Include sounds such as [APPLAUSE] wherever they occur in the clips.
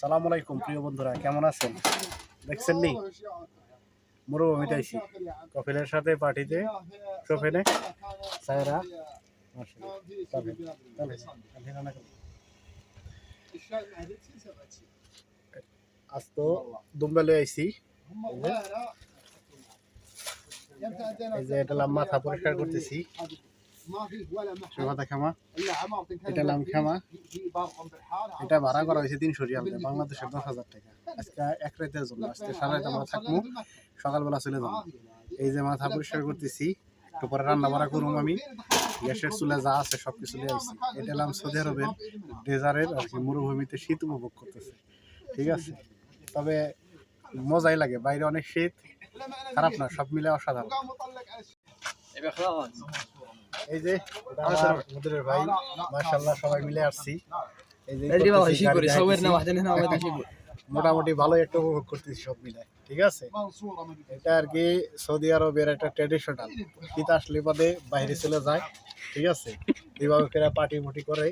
সালাম আলাইকুম প্রিয় বন্ধুরা কেমন আছেন দেখছেন নি মরুভূমিতে আইছি কপিলের সাথে পার্টিতে শোফেনে সায়রা আজ তো দুম্বেলে আইছি এই যে এটা মাথা পরিষ্কার করতেছি এটা লাম করা হয়েছে তিনশো বাংলাদেশের দশ হাজার টাকা। আজকে এক জন্য। আজকে সকালবেলা চলে যাব। এই যে মাথা পরিষ্কার করতেছি। একটু পরে রান্না করুম আমি। গ্যাসের চুলে যা আছে সব কিছু নিয়ে আসছি। এটা এলাম সৌদি আরবের ডেজারের আর কি মরুভূমিতে শীত উপভোগ করতেছে। ঠিক আছে? তবে মজাই লাগে। বাইরে অনেক শীত। খারাপ না, সব মিলে অসাধারণ। এই যে আমাদের ভাই মাশাআল্লাহ সবাই মিলে আসছি। এই যে [LAUGHS] মোটামুটি ভালো একটা উপভোগ করতেছি সব মিলে ঠিক আছে? এটা আর কি সৌদি আরবের একটা ট্রেডিশনাল শীত আসলে বাদে বাইরে চলে যায় ঠিক আছে? বিবাহকেরা পার্টি মুটি করে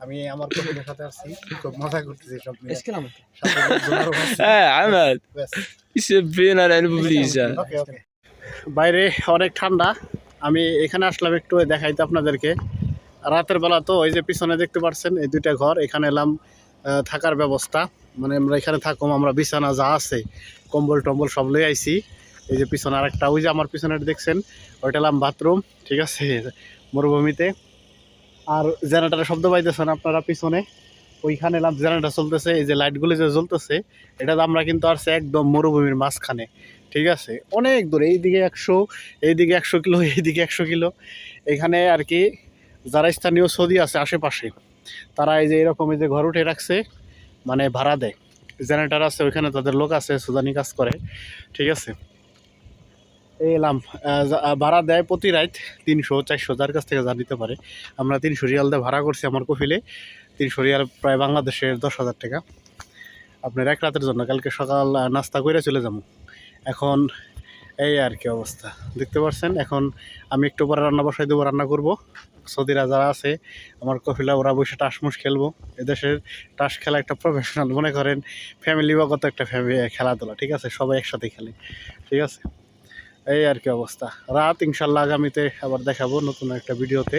আমি আমার কপিলের সাথে আসছি খুব মজা করতেছি সব মিলে। [LAUGHS] হ্যাঁ আমার [LAUGHS] বাইরে অনেক ঠান্ডা আমি এখানে আসলাম একটু দেখাইতে আপনাদেরকে। রাতের বেলা তো ওই যে পিছনে দেখতে পাচ্ছেন এই দুইটা ঘর, এখানে এলাম থাকার ব্যবস্থা। মানে আমরা এখানে থাকুম, আমরা বিছানা যা আছে, কম্বল টম্বল সব লই আইছি। এই যে পিছনে আরেকটা, ওই যে আমার পিছনে দেখছেন, ওইটা এলাম বাথরুম, ঠিক আছে? মরুভূমিতে। আর জেনারেটারের শব্দ পাইতেছেন আপনারা পিছনে। ওইখানে এলাম, জেনারেটার চলতেছে, এই যে লাইটগুলো যে জ্বলতেছে এটা আমরা কিন্তু আসছে একদম মরুভূমির মাঝখানে। ঠিক আছে? অনেক দূরে, এইদিকে একশো এইদিকে একশো কিলো, এইদিকে একশো কিলো। এখানে আর কি যারা স্থানীয় সৌদি আছে আশেপাশে, তারা এই যে এরকম এই যে ঘর উঠে রাখছে মানে ভাড়া দেয়। জেনারেটার আছে, ওইখানে তাদের লোক আছে, সুদানি কাজ করে, ঠিক আছে? এই এলাম ভাড়া দেয় প্রতি রাত তিনশো, চারশো, যার কাছ থেকে যা নিতে পারে। আমরা তিনশো রিয়াল দিয়ে ভাড়া করছি আমার কফিলে, তিনশো রিয়াল প্রায় বাংলাদেশের দশ হাজার টাকা। আপনার এক রাতের জন্য, কালকে সকাল নাস্তা করে চলে যাব। এখন এই আর কি অবস্থা, দেখতে পাচ্ছেন এখন আমি একটু পরে রান্না বসাই দেবো, রান্না করব। সৌদিরা যারা আছে, আমার কফিলা, ওরা বসে টাসমুস খেলব। এদেশের টাস খেলা একটা প্রফেশনাল মনে করেন ফ্যামিলিগত একটা ফ্যামিলি খেলাধুলা, ঠিক আছে? সবাই একসাথে খেলে, ঠিক আছে? এই আর কি অবস্থা। রাত, ইনশাল্লাহ আগামীতে আবার দেখাবো নতুন একটা ভিডিওতে।